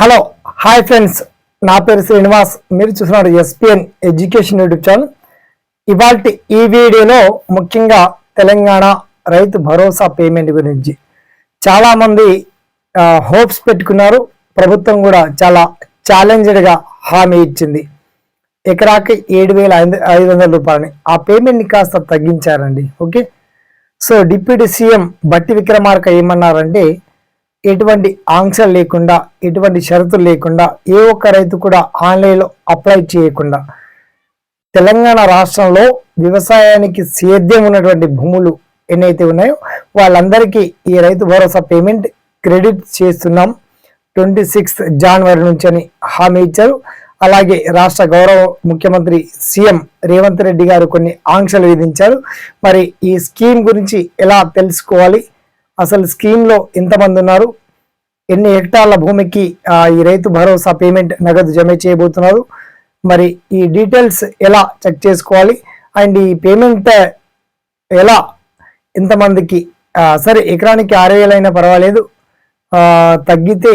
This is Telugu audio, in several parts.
Hello hi friends. నా పేరు శ్రీనివాస్. మీరు చూస్తున్నారు ఎస్పిఎన్ ఎడ్యుకేషన్ యూట్యూబ్ ఛానల్. ఇవాళ ఈ వీడియోలో ముఖ్యంగా తెలంగాణ రైతు భరోసా పేమెంట్ గురించి. చాలామంది హోప్స్ పెట్టుకున్నారు. ప్రభుత్వం కూడా చాలా ఛాలెంజ్డ్గా హామీ ఇచ్చింది. ఎకరాకి ఏడు వేల ఐదు ఐదు వందల రూపాయలని. ఆ పేమెంట్ని కాస్త తగ్గించారండి. Okay? So deputy CM Bhatti Vikramarka ఏమన్నారంటే ఎటువంటి ఆంక్షలు లేకుండా ఎటువంటి షరతులు లేకుండా ఏ ఒక్క రైతు కూడా ఆన్లైన్లో అప్లై చేయకుండా తెలంగాణ రాష్ట్రంలో వ్యవసాయానికి సేద్యం ఉన్నటువంటి భూములు ఎన్నైతే ఉన్నాయో వాళ్ళందరికీ ఈ రైతు భరోసా పేమెంట్ క్రెడిట్ చేస్తున్నాం. ట్వంటీ సిక్స్త్ జనవరి నుంచి అని హామీ ఇచ్చారు. అలాగే రాష్ట్ర గౌరవ ముఖ్యమంత్రి సీఎం రేవంత్ రెడ్డి గారు కొన్ని ఆంక్షలు విధించారు. మరి ఈ స్కీమ్ గురించి ఎలా తెలుసుకోవాలి? అసలు స్కీమ్లో ఎంతమంది ఉన్నారు. ఎన్ని హెక్టార్ల భూమికి ఈ రైతు భరోసా పేమెంట్ నగదు జమ చేయబోతున్నారు? మరి ఈ డీటెయిల్స్ ఎలా చెక్ చేసుకోవాలి? అండ్ ఈ పేమెంట్ ఎలా ఎంతమందికి సరే ఎకరానికి ఆరు వేలైనా పర్వాలేదు. తగ్గితే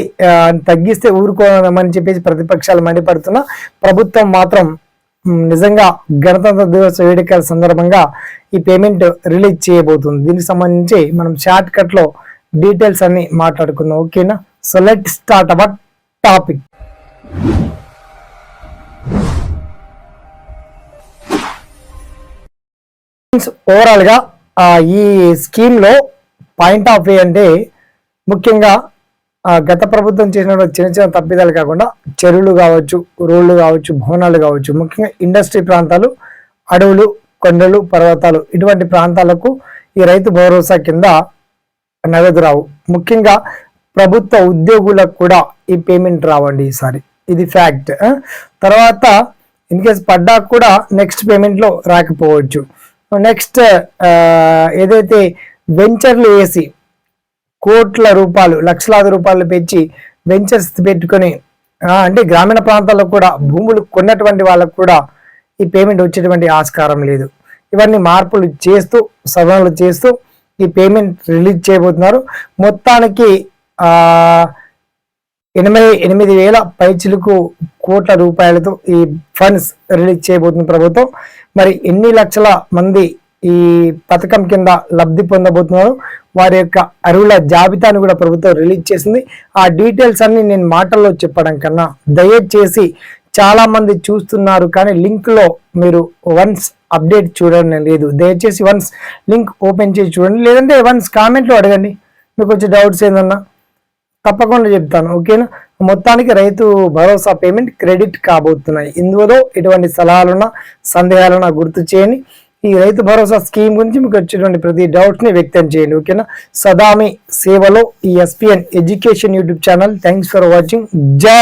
తగ్గిస్తే ఊరుకోమని చెప్పేసి ప్రతిపక్షాలు మండిపడుతున్నా. ప్రభుత్వం మాత్రం నిజంగా గణతంత్ర దివస వేడుకల సందర్భంగా ఈ పేమెంట్ రిలీజ్ చేయబోతుంది. దీనికి సంబంధించి మనం షార్ట్ కట్లో డీటెయిల్స్ అన్ని మాట్లాడుకుందాం. ఓకేనా? So let start our topic ఓవరాల్గా ఈ స్కీమ్లో పాయింట్ ఆఫ్ వే అంటే ముఖ్యంగా గత ప్రభుత్వం చేసినటువంటి చిన్న చిన్న తప్పిదాలు కాకుండా చెరువులు కావచ్చు రోడ్లు కావచ్చు భవనాలు కావచ్చు ముఖ్యంగా ఇండస్ట్రీ ప్రాంతాలు అడవులు కొండలు పర్వతాలు ఇటువంటి ప్రాంతాలకు ఈ రైతు భరోసా కింద నగదు రావు. ముఖ్యంగా ప్రభుత్వ ఉద్యోగులకు కూడా ఈ పేమెంట్ రావండి ఈసారి. ఇది ఫ్యాక్ట్. తర్వాత ఇన్ కేస్ పడ్డా కూడా నెక్స్ట్ పేమెంట్లో రాకపోవచ్చు. నెక్స్ట్ ఏదైతే వెంచర్లు వేసి కోట్ల రూపాయలు లక్షలాది రూపాయలు పెంచి వెంచర్స్ పెట్టుకొని అంటే గ్రామీణ ప్రాంతాల్లో కూడా భూములు కొన్నటువంటి వాళ్ళకు కూడా ఈ పేమెంట్ వచ్చేటువంటి ఆస్కారం లేదు. ఇవన్నీ మార్పులు చేస్తూ సవరణలు చేస్తూ ఈ పేమెంట్ రిలీజ్ చేయబోతున్నారు. మొత్తానికి ఎనిమిది ఎనిమిది వేల పైచులకు కోట్ల రూపాయలతో ఈ ఫండ్స్ రిలీజ్ చేయబోతుంది ప్రభుత్వం. మరి ఎన్ని లక్షల మంది ఈ పథకం కింద లబ్ధి పొందబోతున్నారు. వారి యొక్క అరువుల జాబితాను కూడా ప్రభుత్వం రిలీజ్ చేసింది. ఆ డీటెయిల్స్ అన్ని నేను మాటల్లో చెప్పడం కన్నా దయచేసి చాలా మంది చూస్తున్నారు కానీ లింక్లో మీరు వన్స్ అప్డేట్ చూడండి లేదు. దయచేసి వన్స్ లింక్ ఓపెన్ చేసి చూడండి. లేదంటే వన్స్ కామెంట్లో అడగండి. మీకు వచ్చే డౌట్స్ ఏందన్నా తప్పకుండా చెప్తాను. ఓకేనా? మొత్తానికి రైతు భరోసా పేమెంట్ క్రెడిట్ కాబోతున్నాయి. ఇందులో ఎటువంటి సలహాలున్నా సందేహాలున్నా గుర్తు చేయని ఈ రైతు భరోసా స్కీమ్ గురించి మీకు వచ్చేటువంటి ప్రతి డౌట్స్ని వ్యక్తం చేయండి ఓకేనా? సదామి సేవలో ఈ SPN education YouTube channel. Thanks for watching జై